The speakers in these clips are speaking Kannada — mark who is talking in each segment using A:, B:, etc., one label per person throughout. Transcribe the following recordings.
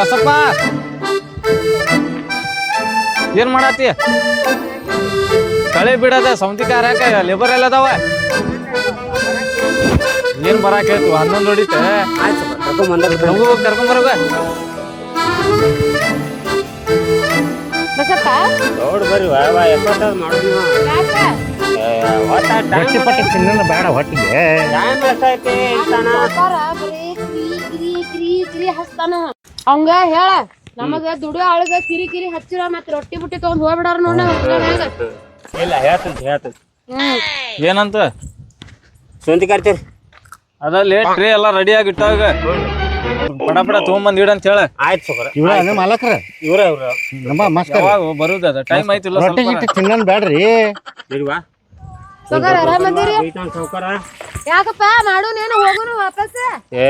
A: ಬಸಪ್ಪ. ಏನ್ ಮಾಡತ್ತಿ? ಕಳೆ ಬಿಡದ ಸೌಂತಿಕಾರ ಯಾಕ ಲೇಬರ್ ಎಲ್ಲ ಅದಾವ. ಏನ್ ಬರಾಕೈತು ಹನ್ನೊಂದು ಹೊಡಿತೆ.
B: ಆಯ್ತು ಕರ್ಕೊಂಡ್ ಬಂದ
A: ನಮಗೂ ಕರ್ಕೊಂಡ್ ಬರೋಗ.
C: ಬಸಪ್ಪ.
B: ನೋಡ್ ಬರ್ರಿ ವಾ ವಾ ಎಪ್ಪತ್ತದ್ ಮಾಡೋದು
C: ಯಾಕ?
D: ಗಟ್ಟಿ ಪಟ್ಟಿ ತಿನ್ನ ಬೇಡ ಹೊಟ್ಟಿಗೆ.
B: ಟೈಮ್ ಎಷ್ಟೈತಿ ಇಲ್ತಾನ
C: ಅವಂಗ ಹೇಳ ನಮಗ ದುಡಿಯೋ ಆಳ್ಗ ಕಿರಿ ಕಿರಿ ಹಚ್ಚಿರ ಮತ್ ರೊಟ್ಟಿ ಬುಟ್ಟಿ ತಗೊಂಡ್ ಹೋಗ್ಬಿಡಾರ ನೋಡ
B: ಇಲ್ಲ ಹೇಳ್ತೀನಿ
C: ಹೇಳ್ತೀನಿ.
A: ಏನಂತ?
B: ಸುಂತಿ ಕರ್ತೀರಿ
A: ಅದ ಲೇಟ್ ರೀ ಎಲ್ಲ ರೆಡಿ ಆಗಿ ಇಟ್ಟಾಗ. ಪಡ ಪಡ ತಗೊಂಬಂದ್ ಇಡ ಅಂತ ಹೇಳ.
B: ಆಯ್ತು ಸೊಕರ
D: ಇವ್ರ ನಮ್ಮ ಮಾಲಕ್ರ?
B: ಇವ್ರ ಇವ್ರ.
D: ನಮ್ಮ ಮಸ್ಕರ್.
A: ಯಾವಾಗ ಬರುದದ ಟೈಮ್ ಆಯ್ತಿಲ್ಲ
D: ರೊಟ್ಟಿ ಗಿಟ್ಟಿ ತಿನ್ನನ್ ಬೇಡ್ರಿ
B: ಇಲ್ವಾ
C: ಆರಾಮದಿರಿ
B: ಐತಾನ್ ಸೌಕರ
C: ಯಾಕಪ್ಪ? ಮಾಡೋನೇನು ಹೋಗುನು ವಾಪಸ್.
B: ಏ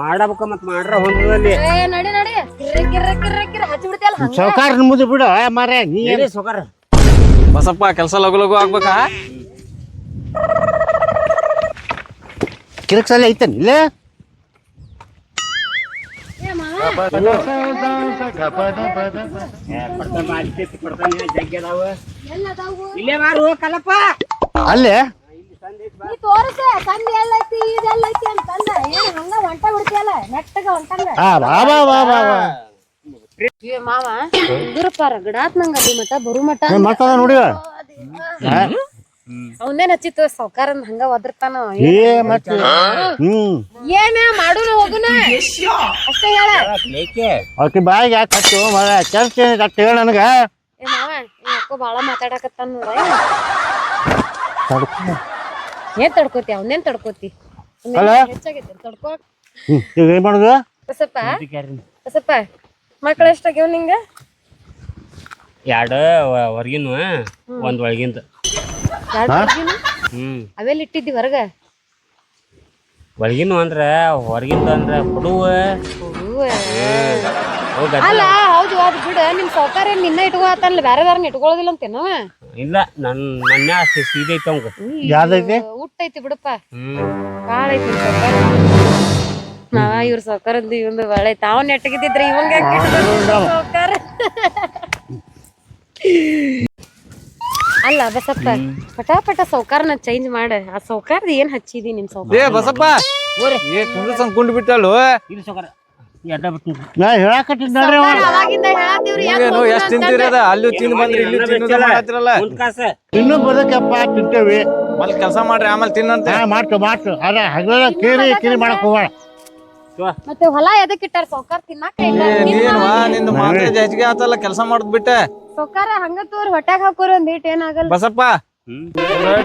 B: ಮಾಡಬೇಕ ಮತ್ ಮಾಡ್ರ ಹೊಂದದಲ್ಲಿ
C: ಏ ನಡಿ ನಡಿ. ಕಿರ್ರ ಕಿರ್ರ ಕಿರ್ರ ಕಿರ್ರ. ಹಚ್ಚಿ ಬಿಡ್ತಿಯಲ್ಲ ಹಂಗ?
D: ಸೌಕಾರ ಮುದ್ದು ಬಿಡು. ಮಾರೇ ನೀ
B: ಏನೇ? ಸೊಕರ.
A: ಬಸಪ್ಪ ಕೆಲಸ ಲಗು ಲಗು ಆಗ್ಬೇಕಾ?
D: ಕಿರಕ್ಸಲ್ಲಿ ಐತನ್? ಇಲ್ಲ? ಅಲ್ಲೇ?
C: ನೀ ತೋರಿಸ ತಂದೆ ಎಲ್ಲೈತಿ ಇದೆಲ್ಲೈತಿ ಅಂತಂದ ಏನ್ ಹಂಗ ಹೊಂಟ ಬಿಡ್ತಿಯಲ್ಲ ನೆಟ್ಟಗ ಹೊಂಟಂಗ
D: ಆ ಬಾ ಬಾ ಬಾ ಬಾ ಬಾ.
C: ಏ ಮಾವ ನಂಗ ಅಲ್ಲಿ ಮಟ ಬರು ಅವನೇನ್ ಹಚ್ಚಿತ್ತು? ಹಂಗ ಒದರ್ತಾನ?
D: ಏ ಮತ್ತೆ ಹ್ಮ್.
C: ಏನ ಮಾಡುನ ಹೋಗುನ ಅಷ್ಟೇ ಹೇಳ.
B: ಏಕೆ
D: ಆಕಿ ಬಾಯಿಗೆ ಯಾಕೆ ಹಚ್ಚು? ಮರ ಚರ್ಚ್ ಕಟ್ಟ ಹೇಳ ನನಗ.
C: ಏ ಮಾವ ಈ ಅಕ್ಕ ಬಾಳ ಮಾತಾಡಕತ್ತಾನ ನೋಡ. ಏನ್ ತಡ್ಕೋತಿ? ಅವನೇನ್ ತಡ್ಕೋತಿ?
D: ಅಲ್ಲ?
C: ಹೆಚ್ಚಾಗೈತಿ ತಡ್ಕೋ.
D: ಈಗ ಏನ್ ಮಾಡುದು?
C: ಬಸಪ್ಪ? ಬಸಪ್ಪ ಮಕ್ಳ ಎಷ್ಟಾಗ್ಯಾವ ನಿಂಗ?
B: ಎರಡು ಹೊರಗಿನ ಒಂದ್ ಒಳಗಿಂದ? ಹ್ಮ್.
C: ಅವೆಲ್ಲ ಇಟ್ಟಿದ್ದಿ ಹೊರಗ?
B: ಒಳಗಿನ ಅಂದ್ರ ಹೊರಗಿಂದ ಅಂದ್ರ ಹುಡುವ.
C: ಅಲ್ಲ ಹೌದು ಅದು ಬಿಡ ನಿಮ್ ಸೌಕಾರ ನಿನ್ನ ಇಟ್ಕೋತಾನಲ್ಲ ಬೇರೆ ಬೇರೆ ಇಟ್ಕೊಳ್ಳೋದಿಲ್ಲ ಅಂತೇನವ
B: ಇಲ್ಲ ನನ್ ನನ್ನ ಐತಿ ಅವಂಗ
D: ಯಾವ್ದೈತಿ?
C: ಊಟ ಐತಿ ಬಿಡಪ್ಪ. ಬಾಳ ಐತಿ ನಾ ಇವ್ರ ಸೌಕರ್ಯದ ಇವಂದು ಬಾಳ ಐತಿ. ಅವ್ನ ನೆಟ್ಟಗಿದ್ರೆ ಇವಂಗ ಸೌಕಾರ ಅಲ್ಲ ಬಸಪ್ಪ ಪಟ ಪಟ ಸೌಕಾರನ ಚೇಂಜ್ ಮಾಡ. ಆ ಸೌಕಾರದ ಏನ್ ಹಚ್ಚಿದಿ ನಿಮ್ ಸೌಕಾರ
A: ಏ ಬಸಪ್ಪ ಏ ಕುಂಡ್
B: ಇದು ಸೊಕರ ಎಡ್ಡ ಬಿಟ್ಟು
D: ನಾ ಹೇಳಕತ್ತಿದ್ ನೋಡ್ರಿ ಅವ
C: ಅವಾಗಿಂದ ಹೇಳತ್ತೀವ್ರಿ
A: ನೀವೇನು ಎಷ್ಟ್ ತಿಂತೀರಿ ಅದ ಅಲ್ಲೂ ತಿಂದು ಬಂದ್ರಿ ಇಲ್ಲಿ ತಿನ್ನೋದ ಮಾಡತ್ತಿರಲ್ಲ
B: ಮುಂದ್ ಕಾಸ.
D: ಇನ್ನೂ ಬದಕಪ್ಪ ತಿಂತೇವಿ.
A: ಕೆಲಸ ಮಾಡ್ರಿ ಆಮೇಲೆ ತಿನ್ನಂತೆ
D: ಹಾ ಮಾಡ್ತು ಮಾಡ್ತು ಅದ ಹಗಲ ಕಿರಿ ಕಿರಿ ಮಾಡಕ್
C: ಮತ್ತೆ ಹೊಲ ಎದಕ್ಕೆ ಇಟ್ಟಾರ? ಸೌಕಾರ ತಿನ್ನಾಕ
A: ಏ ನೀನ್ವಾ ನಿಂದ ಮಾತ್ರ ಹೆಚ್ಚಿಗೆ ಆತಲ್ಲ ಕೆಲಸ ಮಾಡೋದ್ ಬಿಟ್ಟೆ.
C: ಸೌಕಾರ ಹಂಗ ತೋರ್ ಹೊಟ್ಯಾಗ ಹಾಕೋರಿ ಒಂದ್ ಏನಾಗಲ್ಲ.
A: ಬಸಪ್ಪ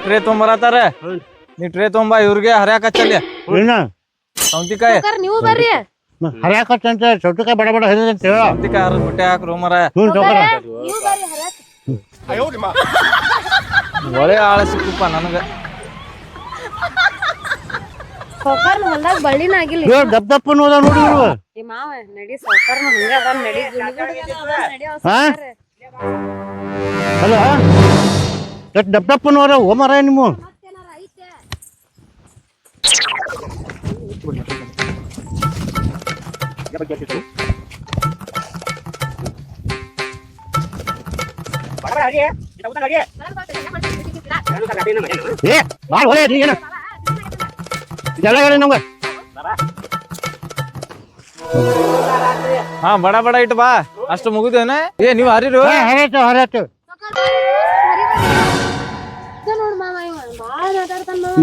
A: ಟ್ರೇ
B: ತೊಂಬರತಾರ
A: ನೀ ಟ್ರೇ ತುಂಬಾ ಇವ್ರಿಗೆ ಹರ್ಯಾಕ ಹಚ್ಚಲ್ಲಿ. ಸೌಂತಿಕಾಯಿ.
C: ನೀವು ಬರ್ರಿ.
D: ಹರ್ಯಾಕತ್ತಂತ ಚೌಟಕಾಯಿ ಬಡ ಬಡ ಹರಿದಂತ ಹೇಳ.
A: ಸೌಂತಿಕಾಯಿ ಬಿಟ್ಟೆ ಹಾಕ್ರು ಮರ?
D: ಹ್ಞೂ ಚೌಕರ
C: ನೀವು ಬರ್ರಿ ಹರ್ಯಾಕ್.
A: ಒಳ್ಳೆ ಆಳ ಸಿಕ್ಕಪ್ಪ ನನಗ.
C: ಸೌಕಾರ್ನ ಹೊಲ್ದಾಗ ಬಳ್ಳಿನ ಆಗಿಲ್ಲ
D: ದಪ್ಪ ದಪ್ಪ ನೋದ ನೋಡಿ ಇವ್ರು.
C: ಈ ಮಾವ ನಡಿ ಸೌಕಾರ್ನ ಹಂಗ ಅದಾನ ನಡಿ ಗುಣಿಗುಣಿಗೆ ನಡಿ ಅವ
D: ಹಾ?
C: ಸೌಕಾರ.
D: ಎಷ್ಟು ದಪ್ಪ ದಪ್ಪ ನೋಡ ಓ ಮರ ನಿಮ್ಮ
C: ಬಗ್ಗೆ ಐತೆ?
D: ಏ ಭಾಳ ಒಳ್ಳೆ ನೀ ಏನ? ಇದೆಲ್ಲ ಹೇಳಿ ನಮ್ಗೆ.
A: ಹಾ ಬಡ ಬಡ ಇಟ್ಟು ಬಾ. ಅಷ್ಟು ಮುಗಿದೇನ. ಏ ನೀವು ಹರಿರು?
D: ಹರಿಯಾತು ಹರಿಯಾತು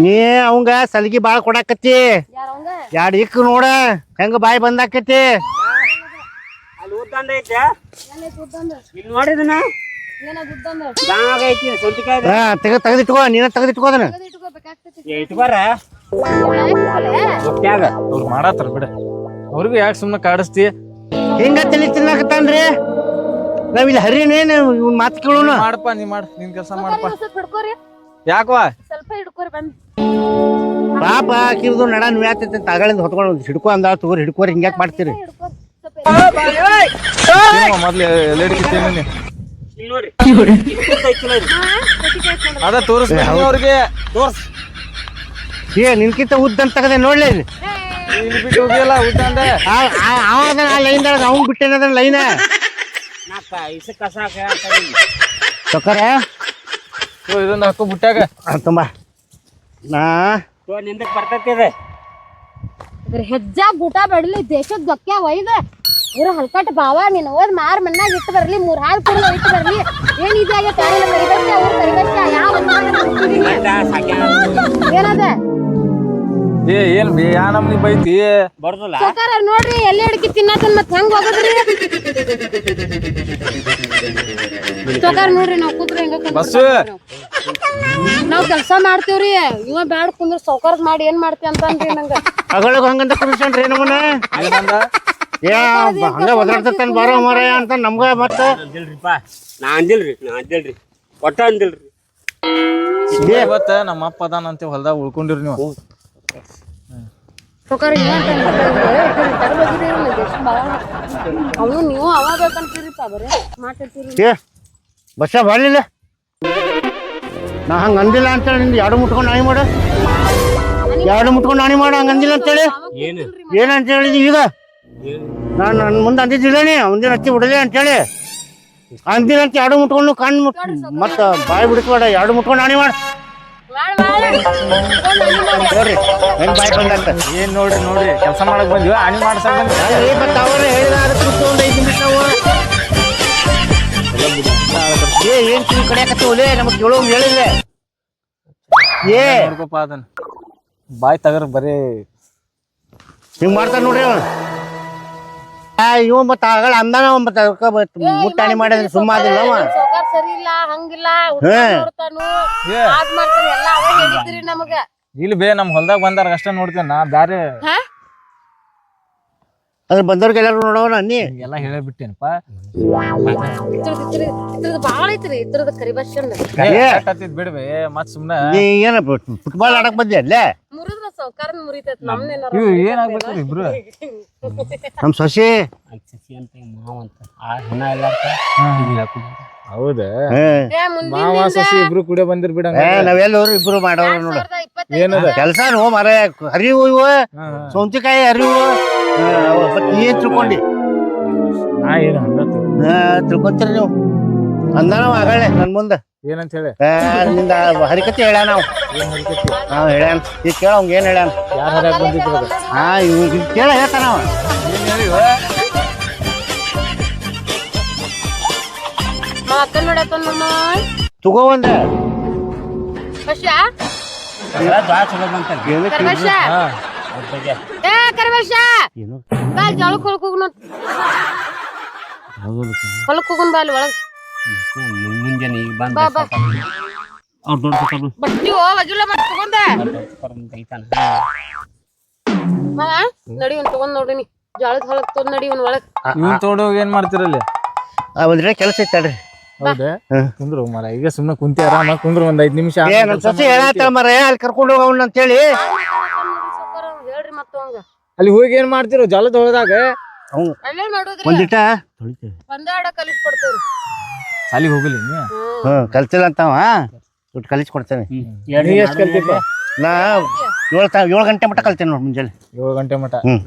D: ನೀ ಅವಂಗ ಸಲಿಗೆ ಬಾಳ ಕೊಡಾಕತ್ತಿ.
C: ಯಾರ್ ಅವಂಗ?
D: ಎರಡು ಇಕ್ ನೋಡ ಹೆಂಗ ಬಾಯಿ ಬಂದಾಕತ್ತಿ. ತೆಗೆದಿಟ್ಕೋ ನೀನ ತೆಗೆದಿಟ್ಕೋ ಅದನ್ನ.
B: ಇಟ್ಕೋರ
A: ಅವ್ರು ಮಾಡತ್ತಾರ ಬಿಡ. ಅವ್ರಿಗೂ ಯಾಕೆ ಸುಮ್ಮನೆ ಕಾಡಿಸ್ತಿ?
D: ಹಿಂಗ ತಲೆ ತಿನ್ನಕತ್ತಾನ್ರಿ ನಾವ್ ಇಲ್ಲಿ ಹರಿನೇನು ಮಾತು ಕೇಳೋಣ.
A: ಮಾಡಪ್ಪ ನೀ ಮಾಡ್ ನಿನ್ ಕೆಲಸ ಮಾಡಪ್ಪ
C: ಸೌಕಾರ ಸ್ವಲ್ಪ ಹಿಡ್ಕೋರಿ
A: ಯಾಕವಾ
C: ಸ್ವಲ್ಪ ಹಿಡ್ಕೋರಿ ಬಂದ್
D: ಪಾಪ ಹಾಕಿರೋದು ನಡ ನುಯಾತೈತಿ ಅಂತ ತಗಳಿಂದ ಹೊತ್ಕೊಂಡು ಹಿಡ್ಕೊ ಅಂದ ತಗೋರಿ ಹಿಡ್ಕೋರಿ ಹಿಂಗ್ಯಾಕ್ ಮಾಡ್ತೀರಿ?
C: ಹಿಡ್ಕೋರಿ ಸ್ವಲ್ಪ
A: ಮೊದ್ಲು. ಅದ ತೋರಿಸ್ತೀನಿ ಅವ್ರಿಗೆ.
B: ತೋರ್ಸ್.
D: ಏ ನಿನ್ಕಿಂತ ಉದ್ದಂತ ತಗದೆ ನೋಡ್ಲೇ ಇಲ್ಲಿ.
A: ಇಲ್ಲಿ ಬಿಟ್ಟು ಹೋಗಿಲ್ಲ ಉದ್ದಂದ
D: ಅವ ಅದನ್ನ ಆ ಲೈನ್ ಅವ್ನ್ ಬಿಟ್ಟೇನ
B: ಇಸ ಕಸ ಹಾಕಿ
A: ಇದೊಂದು ಹಾಕು ಬುಟ್ಟಾಗ
D: ತುಂಬ. ನಾ
B: ತೋ ನಿಂದಕ್ ಬರ್ತೈತಿ ಇದೆ.
C: ಅದ್ರ ಹೆಜ್ಜಾ ಗೂಟ ಬಡ್ಲಿ ದೇಶದ ದೊಕ್ಕ ಒಯ್ದ. ಇವ್ರ ಹಲ್ಕಟ್ ಬಾವ ನೀನು. ಓದ್ ಮಾರ್ ಮಣ್ಣಾಗ ಇಟ್ಟು ಬರಲಿ ಮೂರ್ ಹಾಲ್ ಕೂಡ ಇಟ್ಟು ಬರಲಿ. ಏನ್ ಇದಾಗ ತಾಯಿನ ಕರಿಗಟ್ಟ ಅವ್ರ ಕರಿಗಟ್ಟ ಯಾವ ಏನದ?
A: ಏ ಏನ್ ಬೇ ಯಾ ನಮ್ನಿ ಬೈತಿ?
B: ಬರ್ದಲ್ಲ?
C: ಸೌಕಾರ ನೋಡ್ರಿ ಎಲ್ಲಿ ಅಡಿಕೆ ತಿನ್ನತನ್ ಮತ್ ಹೆಂಗ್ ಹೋಗದ್ರಿ? ಸೌಕಾರ ನೋಡ್ರಿ ನಾವ್ ಕೂತ್ರಿ ಹೆಂಗ ಕುಂದ್ರ್
A: ಬಸ್ಸು.
C: ನಾವ್ ಕೆಲ್ಸ ಮಾಡ್ತೀವ್ರಿ ಇವ ಬ್ಯಾಡ ಕುಂದ್ರ ಸೌಕಾರ್ದ್ ಮಾಡಿ ಏನ್ ಮಾಡ್ತಿ ಅಂತ ಅಂದ್ರಿ ನಂಗ.
D: ಅಗಳಗ ಹಂಗಂತ ಕುಡಿಸ್ಕೊಂಡ್ರಿ ನಮ್ಮನ್ನ?
A: ಏನಂದ
D: ಏ ಬ- ಹಂಗ ಒದರ್ತಾನ ಬಾರೋ ಮರ ಅಂತ ನಮ್ಗ ಮತ್ತ?
B: ಅಂದಿಲ್ರಿಪ್ಪ ನಾ ಅಂದಿಲ್ರಿ ನಾ ಅಂದಿಲ್ರಿ. ಒಟ್ಟ ಅಂದಿಲ್ರಿ.
A: ಇವತ್ತ ನಮ್ಮ ಅಪ್ಪ ಅದಾನಂತ ಹೊಲ್ದಾಗ ಉಳ್ಕೊಂಡಿರಿ ನೀವು.
C: ಅವನು ನೀವು ಅವಾಗ ಬೇಕಂತೀರಿಪ್ಪ ಬರೇ ಮಾಡ್ತಿರ್ತೀರಿ
D: ಏ ಬಸ್ಸ ಬರ್ಲಿಲ್ಲ. ನಾ ಹಂಗ ಅಂದಿಲ್ಲ ಅಂತೇಳಿ ನಿಂದು ಎರಡು ಮುಟ್ಕೊಂಡು ನಾಯಿ ಮಾಡು. ಎರಡು ಮುಟ್ಕೊಂಡು ನಾಯಿ ಮಾಡು ಹಂಗ ಅಂದಿಲ್ಲ ಅಂತೇಳಿ.
B: ಏನು?
D: ಏನಂತ ಹೇಳಿದಿ ಈಗ? ನಾನು ನನ್ನ ಮುಂದೆ ಅಂದಿದ್ದಿಲ್ಲ ನೀ ಮುಂದಿನ ಹಚ್ಚಿ ಬಿಡಲಿ ಅಂತೇಳಿ. ಅಂದಿಲ್ಲ ಅಂತ ಎರಡು ಮುಟ್ಕೊಂಡು ಕಣ್ಣು ಮುಟ್ ಮತ್ತ ಬಾಯಿ ಬಿಡಿಸ್ಬೇಡ ಎರಡು ಮುಟ್ಕೊಂಡು ನಾಣಿ ಮಾಡು. ನೋಡ್ರಿ ಹೆಂಗ್ ಬಾಯಿ ಬಂದಂತ.
A: ಏನ್ ನೋಡ್ರಿ ನೋಡ್ರಿ ಕೆಲಸ ಮಾಡಕ್ ಬಂದಿವ ಹಣಿ ಮಾಡ್ಸಕ್ ಬಂದ್ವಿ.
D: ಏ ಮತ್ತ ಅವ್ರ ಹೇಳಿದ ಅದಕ್ಕೆ ಒಂದು ಐದು ನಿಮಿಷ ನಾವು ಏ ಏನ್ ನಮಗ್ ಹೇಳಿಲ್ಲ ಏ.
A: ನೋಡ್ಕೊಪ್ಪ ಅದನ್ನ. ಬಾಯ್ ತಗರ್ ಬರೀ
D: ಹಿಂಗ್ ಮಾಡ್ತಾನ ನೋಡ್ರಿ ಅವ ಇವ್ ಮತ್ತ ಆಗಳ ಅಂದಾನ ಮತ್ತ ಮುಟ್ಟಾಣಿ ಮಾಡಿದ್ರೆ ಸುಮ್ಮ ಅದಿಲ್ಲ ಅವ.
C: ಸರಿ ಇಲ್ಲ ಹಂಗಿಲ್ಲ. ನೋಡ್ತಾನು. ಮಾಡ್ತಾನೆ ಎಲ್ಲ ಅವಾಗ ಹೇಳಿದ್ರಿ ನಮಗ.
A: ಇಲ್ಲಿ ಬೇ ನಮ್ ಹೊಲ್ದಾಗ ಬಂದಾರ ಅಷ್ಟೇ ನೋಡ್ತೇನೆ ನಾ ಬ್ಯಾರೆ
C: ಹಾ?
D: ಅದ್ರ ಬಂದವ್ರಿಗೆ ಎಲ್ಲಾರು ನೋಡೋಣ ನೀ
A: ಎಲ್ಲ ಹೇಳೇ ಬಿಟ್ಟೇನಪ್ಪ
C: ಇದ್ರದ್ ಇದ್ರದ್ ಇದ್ರದ್ ಬಾಳ ಐತ್ರಿ ಇದ್ರದ್ ಕರಿಬಾಷನ್
A: ಬಿಡ್ಬೇ ಮತ್ ಸುಮ್ನ
D: ನೀ ಏನ ಫುಟ್ಬಾಲ್ ಆಡಕ್ ಬಂದಿ ಅಲ್ಲೇ?
C: ಮುರಿದ್ರ ಸೌಕಾರ ಮುರಿತೈತ್ ನಮ್ನೇನಾರ
A: ಇವ್ ಏನಾಗ್ಬೇಕು ಇಬ್ರು?
D: ನಮ್ ಸೊಸೆ?
B: ಸಸಿ ಅಂತ ಮಾವ ಅಂತ. ಆ ಹೆಣ ಎಲ್ಲಾರ್ಕ
A: ಹೌದಾ? ಮಾವ ಸಸಿ ಇಬ್ರು ಕೂಡ ಬಂದಿರ್ ಬಿಡಂಗ
D: ಏ ನಾವೆಲ್ಲರೂ ಇಬ್ರು ಮಾಡೋರು ನೋಡು.
A: ಏನದ?
D: ಕೆಲಸ ನೋ ಮರ ಹರಿವು ಇವು ಸೌಂತಿಕಾಯಿ ಹರಿವು. ಏನ್ ತಿಳ್ಕೊಂಡಿ.
A: ನಾ ಏನು ಹಂಗ ತಿಳ್ಕೊಂಡೆ.
D: ಆ, ನೀವು. ಅಂದಾನವ ಆಗಳೇ ನನ್ ಮುಂದೆ.
A: ಏನಂತ ಹೇಳಿ?
D: ನಿಂದ ಹರಿಕತೆ ಹೇಳ್ಯಾನ ಅವ.
A: ಏನ್
D: ನಾವು ಹೇಳ್ಯಾನ. ಈಗ ಕೇಳ ಅವ್ನ್ ಏನ್ ಹೇಳ್ಯಾನ.
A: ಯಾರ ಬಂದಿದ್ರು
D: ಹಾ ಕೇಳ ಹೇಳ್ತಾನ ಅವ. ತಗೋ ಒಂದ.
B: ಚಲೋ ಏನಕ್ಕೆ
C: ಏ ಕರ್ವರ್ಷ
D: ಏನು?
C: ಬಾ ಜಳಕ್ ಹೊಲಕ್ ಹೋಗುಣ ಹೊಲಕ್ ಹೋಗುನ್ ಬಾ ಅಲ್ಲಿ ಒಳಗೆ.
B: ಮುಂಜಾನೆ ಈಗ ಬಂದ
C: ಬಾ ಬಾ.
B: ಅವ್ರು ದೊಡ್ಡ ತಗೊಂಡು.
C: ಬಟ್ಟಿ ಓ ಒಗಿಲ್ಲ ಬಟ್ ತಗೊಂಡ ಮಾವ ನಡಿ ಒಂದ್ ತಗೊಂಡ್ ನೋಡ್ರಿ ನೀ. ಜಳಕ್ ಹೊಲಕ್ ತೊಂದ್ ನಡಿ ಒಂದ್ ಒಳಗ್.
A: ಇವನ್ ತೋಡೋಗಿ ಏನ್ ಮಾಡ್ತಿರಲ್ಲಿ
D: ಆ, ಒಂದ್ ಕೆಲಸ ಐತ್ ತಡ್ರಿ
A: ಹೌದಾ. ಕುಂದ್ರು ಮರ ಈಗ ಸುಮ್ನೆ ಕುಂತಿ ಆರಾಮ ಕುಂದ್ರು ಒಂದ್ ಐದ್ ನಿಮಿಷ
D: ಏ ನಮ್ ಸೊಸೆ ಹೇಳತ್ತಾಳ ಮರ ಅಲ್ಲಿ ಕರ್ಕೊಂಡು ಹೋಗವನ್ ಅಂತೇಳಿ.
A: ಅಲ್ಲಿ ಹೋಗಿ ಏನ್ ಮಾಡ್ತಿರೋ? ಜಲ ತೊಳೆದಾಗ.
D: ಅವ್ನು
C: ಅಲ್ಲೇ ಮಾಡುದ್ರಿ?
D: ಒಂದಿಟ
C: ಒಂದಾಡ ಕಲಿಸ್ ಕೊಡ್ತೇವ್ರಿ.
A: ಅಲ್ಲಿಗೆ ಹೋಗಲಿ
D: ಹ್ಮ್. ಕಲ್ತಿಲ್ಲ ಅಂತಾವ ದುಡ್ಡು ಕಲಿಸಿ ಕೊಡ್ತೇನೆ.
A: ನೀ ಎಷ್ಟ್ ಕಲ್ತಿಪ್ಪ?
D: ನಾ ಏಳು ತ ಏಳು ಗಂಟೆ ಮಟ್ಟ ಕಲ್ತೇನೆ ನೋಡಿ ಮುಂಜಾನೆ.
A: ಏಳು ಗಂಟೆ ಮಟ
D: ಹ್ಮ್.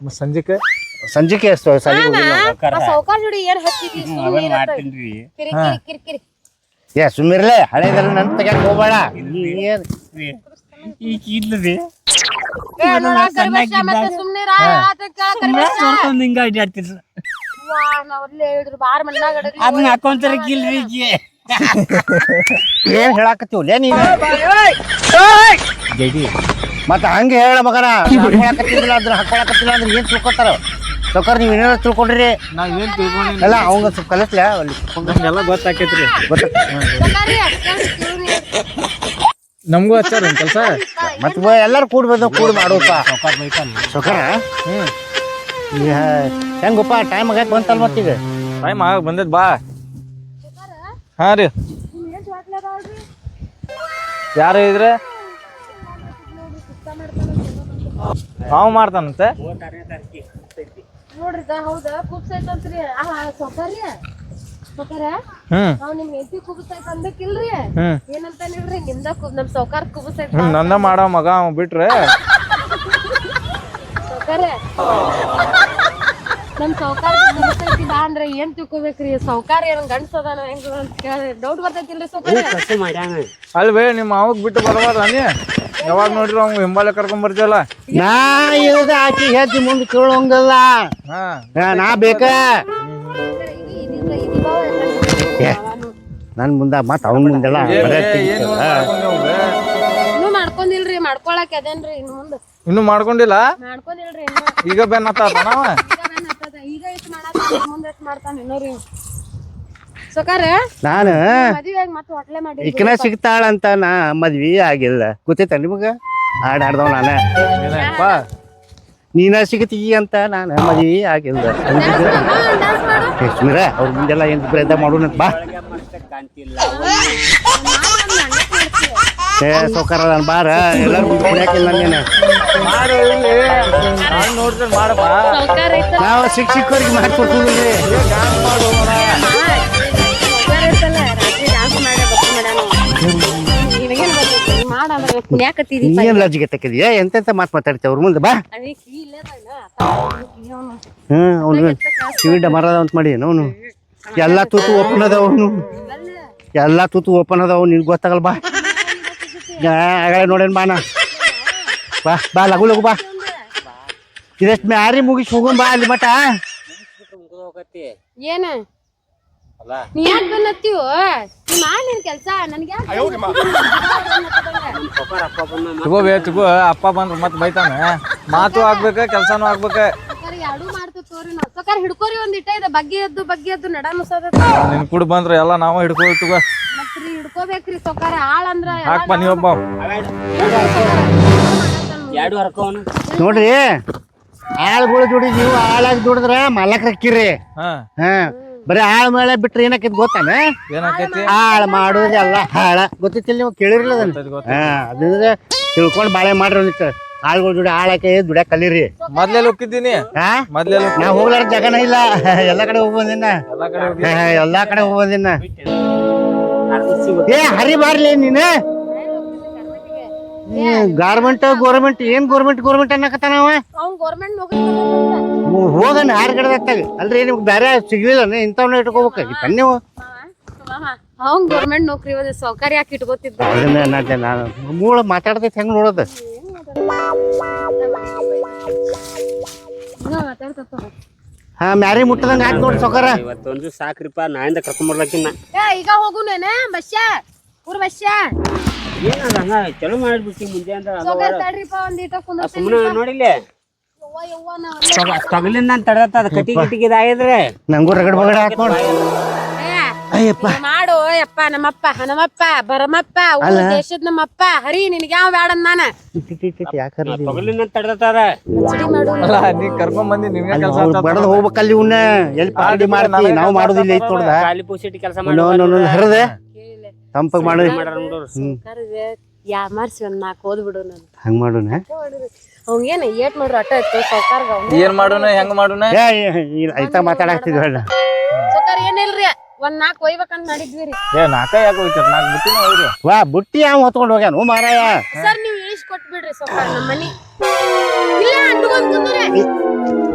A: ಮತ್ತ್ ಸಂಜೆಕ್ಕೆ?
D: ಸಂಜೆಗೆ ಹೋಗಿಲ್ಲ
C: ಸಾವ್ಕಾರ ಜೋಡಿ ಏನ್
B: ಮಾಡ್ತೀನಿ
C: ಕಿರಿಕಿರಿ ಕಿರಿಕಿರಿ
D: ಏ ಸುಮ್ಮಿರ್ಲೆ ಹಳೇದೆಲ್ಲ ನನ್ ತೆಗ್ಯಾಕ ಹೋಗ್ಬೇಡ. ಏನ್
B: ಈಗ ಇದ್ರಿ
C: ಏ ನೋಡ ಕರಿಬರ್ಷ ಮತ್ತೆ ಸುಮ್ನೆ ರಾ ಆತ ಕೇಳ ಕರಿಬರ್ಷ
B: ಹಿಂಗ ಅಡ್ಡಾಡ್ತಿದ್ರು ಅದನ್ನ ಹಾಕೊಂತಾರ ಕಿಲ್ರಿ
D: ಏನ್ ಹೇಳಾಕತ್ತೀವಲ್ಲೇ ನೀನು.
A: ಜಡಿ.
D: ಮತ್ತ ಹಂಗೆ ಹೇಳ ಮಗನ. ಹೇಳಕತ್ತಿಲ್ಲ ಅದ್ರ ಹಾಕೊಳಕತ್ತಿಲ್ಲ ಅಂದ್ರೆ ಏನ್ ತಿಳ್ಕೊತಾರ? ಸೌಕರ್ ನೀವ್ ಏನಾರ ತಿಳ್ಕೊಂಡ್ರಿ?
A: ನಾವೇನ್ ಏನ್
D: ಅಲ್ಲ ಅವಂಗ ಸ್ವಲ್ಪ ಕಲಿಸ್ಲ ಅಲ್ಲಿ
A: ನಮ್ಗೆಲ್ಲ ಗೊತ್ತಾಕೈತ್ರಿ.
C: ತಿಳ್ನಿ.
A: ನಮಗೂ ಹಚ್ಚಾರ ಕೆಲಸ ಕೆಲ್ಸ?
D: ಮತ್ ಬ- ಎಲ್ಲಾರು ಕೂಡ ಬಂದು ಕೂಡ ಮಾಡೋಪ್ಪ
B: ಸುಖರ ಬೈತಾನ
D: ಸೌಕರ
A: ಹ್ಮ್
D: ಹೆಂಗಪ್ಪ ಟೈಮ್ ಆಗ ಬಂತಲ್ ಮತ್ತೀಗ?
A: ಟೈಮ್ ಆಗ ಬಂದದ್ ಬಾ. ಹಾ ರೀ. ಯಾರು ಇದ್ರೆ ಅವ್ ಮಾಡ್ತಾನಂತೆ.
C: ನೋಡ್ರಿ ಹೌದಾ ಹೌದ? ಕುಬ್ಸ್ ಐತಂತ್ರಿ ಆ ಸೌಕರ್ಯ.
A: ನನ್ನ ಮಾಡೋ ಮಗ ಅವ ಬಿಟ್ರೆ?
C: ಸೌಕರ್ಯ ನಮ್ ಸೌಕಾರ ಬಾ ಅಂದ್ರೆ ಏನ್ ತಿಳ್ಕೊಬೇಕ್ರಿ? ಸೌಕಾರ ಏನ್ ಗಂಡ್ಸದಾನ ಹೆಂಗ ಅಂತ ಕೇಳಿ ಡೌಟ್ ಬರ್ತೈತಿಲ್ರಿ ಸೌಕಾರ.
A: ಅಲ್ವೇ ನಿಮ್ಮ ಅವಾಗ ಬಿಟ್ಟು ಬರಬಾರ ನೀ? ಯಾವಾಗ ನೋಡ್ರಿ ಅವ್ನು ಹಿಂಬಾಲೆ ಕರ್ಕೊಂಡ್ ಬರ್ತೀವಲ್ಲ
D: ನಾ ಇವಾಗ ಆಕಿ ಹೇಳ್ತಿ ಮುಂದೆ ಕೇಳೋಂಗಲ್ಲ. ನಾ ಬೇಕ? ಏ, ನನ್ ಮುಂದ ಮತ್ ಅವನ್ ಮುಂದೆಲ್ಲ ಬರೇ
C: ಇನ್ನು ಮಾಡ್ಕೊಂಡಿಲ್ರಿ ಮಾಡ್ಕೊಳಕ್ ಅದೇನ್ರಿ ಇನ್ನು ಮುಂದೆ.
A: ಇನ್ನೂ ಮಾಡ್ಕೊಂಡಿಲ್ಲ?
C: ಮಾಡ್ಕೊಂಡಿಲ್ರಿ ಇನ್ನು.
A: ಈಗ ಬೆನ್ ಹತ್ತಾತ ನಾವ
C: ಈಗ ಬೆನ್ ಹತ್ತದ. ಈಗ ಇಷ್ಟು ಮಾಡಾತಾನ ಮುಂದೆ ಎಷ್ಟು ಮಾಡ್ತಾನ ಇನ್ನೋರಿ ಸೌಕಾರ
D: ನಾನು
C: ಮದುವೆಯಾಗಿ ಮತ್ತೆ ಹೊಟ್ಲೆ ಮಾಡಿ
D: ಈಕಿನ ಸಿಗ್ತಾಳಂತ ನಾ ಮದ್ವಿ ಆಗಿಲ್ಲ. ಗೊತ್ತೈತ ನಿಮಗೆ? ಹಾಡ್ ಹಾಡ್ದವ್ ನಾನ.
A: ಏನಪ್ಪ
D: ನೀನ ಸಿಗತಿ ಅಂತ ನಾನು ಮದುವೆ ಆಗಿಲ್ಲ. ಲಕ್ಷ್ಮೀರ ಅವ್ರ ಮುಂದೆಲ್ಲ ಏನ್ ಪ್ರಯತ್ನ ಮಾಡೋಣ ಬಾ. ಏ ಸೌಕಾರ ನಾನು ಬಾರ. ಎಲ್ಲಾರು ಮುಂದೆ ಕುಡಿಯಾಕಿಲ್ಲ ನೀನು
A: ಮಾಡು ಇಲ್ಲಿ. ನಾನ್ ನೋಡ್ತೀನಿ ಮಾಡಪ್ಪ
C: ಸೌಕಾರ ಐತಲ್ಲ.
D: ನಾವು ಸಿಕ್ ಸಿಕ್ಕವ್ರಿಗೆ ಮಾಡ್ಕೊಡ್ತೀವಿ
C: ಕುಣ್ಯಾಕತ್ತೀರಿ
D: ನೀನ್ ಲಜ್ಜಿಗೆ ತಕ್ಕಿದ್ಯಾ ಎಂತೆಂತ ಮಾತು ಮಾತಾಡ್ತೀವಿ ಅವ್ರ ಮುಂದೆ? ಬಾ. ಹ್ಮ್ ಅವ್ನು ಕಿವಿಡ ಮರದ ಅಂತ ಮಾಡಿ ಅವನು? ಎಲ್ಲಾ ತೂತು ಓಪನ್ ಅದಾವ ಅವನು. ಎಲ್ಲಾ ತೂತು ಓಪನ್ ಅದಾವ ನಿನ್ಗೆ ಗೊತ್ತಾಗಲ್ಲ ಬಾ. ಆಗಲೇ ನೋಡೇನ್ ಬಾ ನಾ. ಬಾ ಬಾ ಲಗು ಲಗು ಬಾ. ಇದಷ್ಟು ಮ್ಯಾರಿ ಮುಗಿಸಿ ಹೋಗೋಣ ಬಾ ಅಲ್ಲಿ ಮಟ
C: ಏನು?
B: ಏನ
C: ನೀ ಯಾಕೆ ಬಂದತ್ತೀವ ನೀ ಕೆಲಸ ನನಗೆ
B: ಕೆಲ್ಸ ಅಪ್ಪ ಬಂದ
A: ತಗೋ ಬೇ ತಗೋ ಅಪ್ಪ ಬಂದ್ರ ಮತ್ ಬೈತಾನೆ. ಮಾತು ಆಗ್ಬೇಕ ಕೆಲ್ಸಾನು ಆಗ್ಬೇಕ.
C: ಎರಡು ಮಾಡ್ತೀವಿ ತೋರಿ ನಾವು. ಸಕಾರ ಹಿಡ್ಕೋರಿ ಒಂದ್ ಇಟ್ಟ ಇದೆ ಬಗ್ಗೆ ಎದ್ದು ಬಗ್ಗೆ ಎದ್ದು ನಡ ಮುಸದ
A: ನಿನ್ ಕೂಡ ಬಂದ್ರೆ ಎಲ್ಲ ನಾವು ಹಿಡ್ಕೋ ತಗೋ.
C: ಮತ್ರಿ ಹಿಡ್ಕೋಬೇಕ್ರಿ ಸಕಾರ ಆಳ್ ಅಂದ್ರ
A: ಹಾಕ್ಪ ನೀವೊಬ್ಬ
B: ಎರಡು ಹರ್ಕೋನು?
D: ನೋಡ್ರಿ ಆಳ್ಗಳು ದುಡಿ ನೀವು ಆಳಾಗಿ ದುಡಿದ್ರ ಮಾಲಕ್ ರಕ್ಕಿರಿ.
A: ಹಾ.
D: ಹಾ. ಬರೀ ಆಳ ಮಳೆ ಬಿಟ್ರೆ ಏನಾಕೈತಿ ಗೊತ್ತಾನ?
A: ಏನಾಕೈತಿ?
D: ಹಾಳು ಮಾಡೋದೆಲ್ಲ ಹಾಳ. ಗೊತ್ತಿತ್ತಿಲ್ಲ ನೀವು? ಕೇಳಿರಲ್ಲ. ಹಾ ಅದಂದ್ರೆ ತಿಳ್ಕೊಂಡು ಬಾಳೆ ಮಾಡ್ರಿ ಒಂದಿಟ್ಟು ಆಳ್ಗಳು ದುಡಿ ಆಳಕ್ಕೆ ದುಡ್ಯಾಕ ಕಲೀರಿ.
A: ಮೊದ್ಲೆಲ್ಲ ಹೋಗಿದ್ದೀನಿ
D: ಹಾ?
A: ಮೊದ್ಲೆಲ್ಲ
D: ನಾ ಹೋಗ್ಲಾರ ಜಗನ ಇಲ್ಲ. ಎಲ್ಲ ಕಡೆ ಹೋಗಿ ಬಂದಿನ.
A: ಎಲ್ಲಾ ಕಡೆ ಹೋಗಿ
D: ಎಲ್ಲಾ ಕಡೆ ಏ ಹರಿ ಬಾರ್ಲಿ ನೀನು? ಗಾರ್ಮೆಂಟ್ ಗೋರ್ಮೆಂಟ್ ಏನ್ ಗೋರ್ಮೆಂಟ್ ಗೋರ್ಮೆಂಟ್ ಅನ್ನಕತ್ತಾನ
C: ಅವ್ನ್ ಗೌರ್ಮೆಂಟ್ ನೌಕರಿ
D: ಹೋಗನ್ ಯಾರ ಕಡೆದತ್ತಾಗ ಅಲ್ರಿ ನಿಮ್ಗೆ ಬೇರೆ ಸಿಗ್ಲಿಲ್ಲ ಇಂಥವ್ನ ಇಟ್ಕೋಬೇಕಾಗಿತ್ತ. ನೀವು?
C: ಅವ್ನ್ ಗೌರ್ಮೆಂಟ್ ನೌಕರಿ ಒಂದ್ ಸೌಕರ್ಯ ಯಾಕೆ ಇಟ್ಕೋತಿದ್ದ.
D: ಅದನ್ನ ನಾನು ಮೂಳ ಮಾತಾಡ್ತೈತಿ ಹೆಂಗ್ ನೋಡೋದು? ಹಾ ಮ್ಯಾರಿ ಮುಟ್ಟದಂಗ ಆಯ್ತು ನೋಡಿ ಸೌಕರ್ಯ.
B: ಇವತ್ತೊಂದು ಸಾಕ್ರಿಪ್ಪ ನಾಯಿಂದ ಕರ್ಕೊಂಬರ್ಲಕ್ಕಿನ್ನ
C: ಏ ಈಗ ಹೋಗುನೇನ ಬಸ್ಯ? ಊರ್ ಬಸ್ಯ?
B: ಏನದ ಹಂಗ ಚಲೋ ಮಾಡ್ಬಿಟ್ಟಿ ಮುಂಜಾನೆ ಅಂದ್ರ ಸುಮ್ಮನೆ ನೋಡಿಲ್ಲ ತಗಲಿಂದ ನಾನು ತಡತ್ತ ಅದ ಕಟ್ಟಿ ಗಿಟ್ಟಿಗೆ ಇದಾಗಿದ್ರೆ.
D: ನಂಗೂ ರಗಡ್ ಬಗಡ
C: ಹಾಕೊಂಡು
D: ಅಯ್ಯಪ್ಪ.
C: ಮಾಡು ಯಪ್ಪ ನಮ್ಮಪ್ಪ ಹನಮಪ್ಪ ಬರಮಪ್ಪ ಊರ್. ದೇಶದ ನಮ್ಮಪ್ಪ ಹರಿ ನಿನಗೆ ಯಾವ ಬೇಡ ನಾನ?
B: ತಗಲಿನ ಅದ
C: ಮಾಡು.
A: ಅಲ್ಲ ನೀ ಕರ್ಕೊಂಡ್ ಬಂದಿ ನಿಮ್ಗೆ ಕೆಲಸ
D: ಬಡದ್ ಹೋಗ್ಬೇಕಲ್ಲಿ ಉನ್ನ ಎಲ್ಲಿ ಪಾರ್ಟಿ ಮಾಡ್ತಿ? ನಾವು ಮಾಡೋದಿಲ್ಲ ಐತ್ ನೋಡ್ದ
B: ಖಾಲಿ ಕೆಲಸ
D: ನೋ ನೋ ನೋ ಹರಿದೆ. ತಂಪಾಗಿ ಮಾಡಿ.
B: ಮಾಡ್ಯಾರ ನೋಡೋರು
C: ಸರ್ಕಾರದ ಯಾ ಮಾರ್ಸಿ ಒಂದ್ ನಾಲ್ಕು ಓದ್ಬಿಡು ನಾನು
D: ಹಂಗ್ ಮಾಡೋಣ.
C: ಅವಂಗೇನ ಏಟ್ ನೋಡ್ರಿ ಅಟ್ಟ ಇತ್ತು ಸೌಕಾರ್ಗ
A: ಏನ್ ಮಾಡೋಣ ಹೆಂಗ್ ಮಾಡೋಣ
D: ಏ ಐತ ಮಾತಾಡಕ್ತಿದ್ವಿ ಹೇಳ
C: ಸೌಕಾರ ಏನಿಲ್ರಿ ಒಂದ್ ನಾಲ್ಕು ಒಯ್ಬೇಕಂತ ಮಾಡಿದ್ವಿ ರೀ
A: ಏ ನಾಕ ಯಾಕೆ ನಾಲ್ಕು ಬಿಟ್ಟಿನ ಹೋಗ್ರಿ
D: ವಾ ಬುಟ್ಟಿ ಯಾವ ಹೊತ್ಕೊಂಡು ಹೋಗ್ಯಾನು ಓ ಮಾರಾಯ
C: ಸರ್ ನೀವು ಇಳಿಸ್ ಕೊಟ್ಬಿಡ್ರಿ ಸೌಕಾರ ನಮ್ಮ ಮನಿ ಇಲ್ಲ ಅಂಟ್ಕೊಂಡ್ ಕುಂದ್ರೆ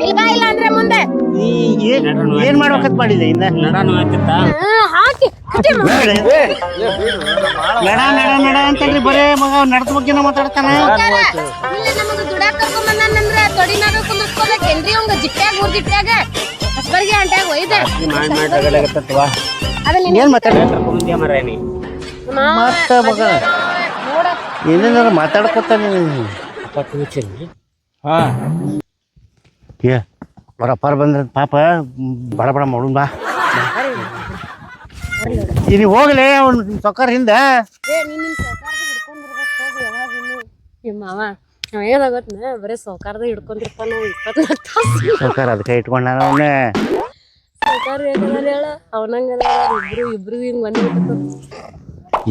C: ಇಲ್ಲ ಬಾ ಇಲ್ಲ ಅಂದ್ರೆ ಮುಂದೆ
D: ಈ ಏನ್ ಏನ್ ಮಾಡ್ಬೇಕಂತ ಮಾಡಿಲ್ಲ ಇನ್ನ
B: ನಡಾನು ಆಯ್ತಿತ್ತ
C: ಹಾ, ಹಾಕಿ ಕಟ್ಟಿ ಮಾ-
D: ನಡ ನಡ ನಡ ಅಂತಂದ್ರೆ ಬರೇ ಮಗ ನಡ್ದ ಬಗ್ಗೆನ ಮಾತಾಡ್ತಾನೆ
C: ಸೌಕಾರ, ತೊಡಿನಾಗ ಅವಂಗ ಜಿಟ್ಟ್ಯಾಗ ಮೂರ್ ಜಿಟ್ಟ್ಯಾಗ ಹಸ್ಬರ್ಗಿ ಅಂಟ್ಯಾಗ ಒಯ್ದೆ.
B: ಮಾಡಿ ಮಾಡಿ
C: ಅದನ್ನ
D: ಏನ್
B: ನೀ?
D: ಮತ್ತ ಮಗ? ಏನೇನಾರ ಮಾತಾಡ್ಕೊತ ನೀನು?
A: ಹಾ.
D: ಏ ಅವ್ರ ಅಪ್ಪಾರ ಬಂದ್ರ ಪಾಪ ಬಡ ಬಡ ಮಾಡೋಣ ಬಾ. ಇಲ್ಲಿ ಹೋಗ್ಲಿ ಅವ್ನು ಸೊಕ್ಕರ್ ಹಿಂದೆ.
C: ನೀನ್ ನಿನ್ ಮಾವ ಏನಾಗತ್ನ ಬರೀ ಸೌಕಾರದ ಹಿಡ್ಕೊಂಡಿರ್ತಾನ ಇಪ್ಪತ್ನಾಲ್ಕು ತಾಸು.
D: ಸರ್ಕಾರ ಅದಕ್ಕೆ ಇಟ್ಕೊಂಡ ಅವನ್ನ
C: ಸೌಕಾರ ಏನದ ಹೇಳ ಅವನಂಗ ಇಬ್ರು ಇಬ್ರು ಹಿಂಗ್ ಬಂದ್ಬಿಟ್ಟು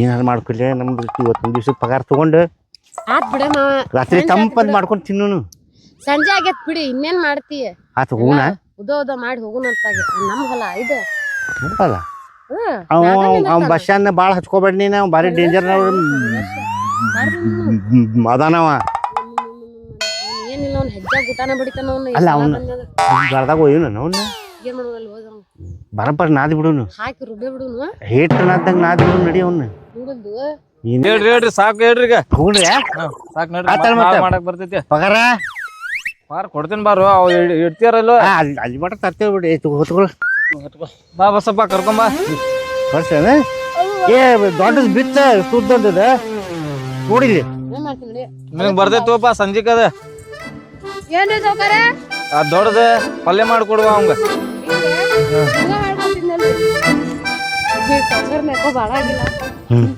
D: ಏನಾದ್ರು ಮಾಡ್ಕೊಳ್ಳಿ ನಮ್ದು ಇವತ್ತೊಂದು ದಿವ್ಸ ಪಗಾರ ತಗೊಂಡು.
C: ಆತ್ ಬಿಡ ಮಾವ.
D: ರಾತ್ರಿ ತಂಪಂದ್ ಮಾಡ್ಕೊಂಡು ತಿನ್ನೋನು.
C: ಸಂಜೆ ಆಗೈತ್ ಬಿಡಿ ಇನ್ನೇನ್ ಮಾಡ್ತೀಯ
D: ಆತ ಹೂನ
C: ಉದೋ ಉದ ಮಾಡಿ ಹೋಗುನಂತಾಗ. ನಮ್ ಹೊಲ ಇದು
D: ಅಲ್ಲ
C: ಹ್ಮ್
D: ಅವ ಅವ್ ಬಸ್ಸನ್ನ ಭಾಳ ಹಚ್ಕೋಬೇಡ ನೀನು ಬಾರಿ ಭಾರಿ ಡೇಂಜರ್ ಅದಾನವ.
C: ಗುಟಾನ ಬಡಿತಾನ ಅವ್ನ
D: ಅಲ್ಲ, ಅವ್ನ- ಗಳ್ದಾಗ ಒಯ್ಯುನ ಅವನ್ನ
C: ಏನ್ ಮಾಡೋದಲ್ಲಿ ಹೋದ ಅವ್ನು?
D: ಬರಬ್ಬರ ನಾದಿ ಬಿಡೋನು.
C: ಹಾಕಿ ರುಬ್ಬೆ ಬಿಡುನು?
D: ಹೇಟ್ ನಾದ್ದಂಗ ನಾದಿ ಬಿಡು ನಡಿ ಅವ್ನ.
C: ನೋಡಲ್ದು?
A: ಹೇಳ್ರಿ ಹೇಳ್ರಿ ಸಾಕು ಹೇಳ್ರಿ ಈಗ.
D: ಹೋಗ್ರಿ.
A: ಸಾಕು ನೋಡ್ರಿ
D: ಆತಲ್
A: ಮತ್ತ್ ನಾಳೆ
D: ಮತ್ತೆ.
A: ಮಾಡಕ್ ಬರ್ತೈತಿ.
D: ಪಗಾರ?
A: ಬಾರ್ ಕೊಡ್ತೀನಿ ಬಾರು ಅವ್ ಇಡ್ತೀರಲ್ಲ
D: ಆ, ಅಲ್ಲಿ ಅಜ್ಜಿ ಮಟ ತರ್ತೇವೆ ಬಿಡಿ
A: ಬಾ ಬಸಪ್ಪ ಕರ್ಕೊಂಬಾ.
D: ಬರ್ಸೇನ? ಏ ದೊಡ್ಡದು ಬಿತ್ತ ಸುದ್ದೊಂದದ ನೋಡಿಲಿ
C: ಏನ್ ಮಾಡ್ತೀನಿ
A: ನಿನಗ್ ಬರ್ತೈತೋಪ ಸಂಜಿಕ್ ಅದ.
C: ಏನ್ರಿ ಸೌಕರ
A: ಆ ದೊಡ್ಡದ ಪಲ್ಯ ಮಾಡಿ ಕೊಡುವ ಅವಂಗ
C: ಮಾಡ್ಕೊತೀನಲ್ರಿ ಸೌಕರ್ ಮೇಕೋ ಭಾಳ ಆಗಿಲ್ಲ.
D: ಹ್ಮ್.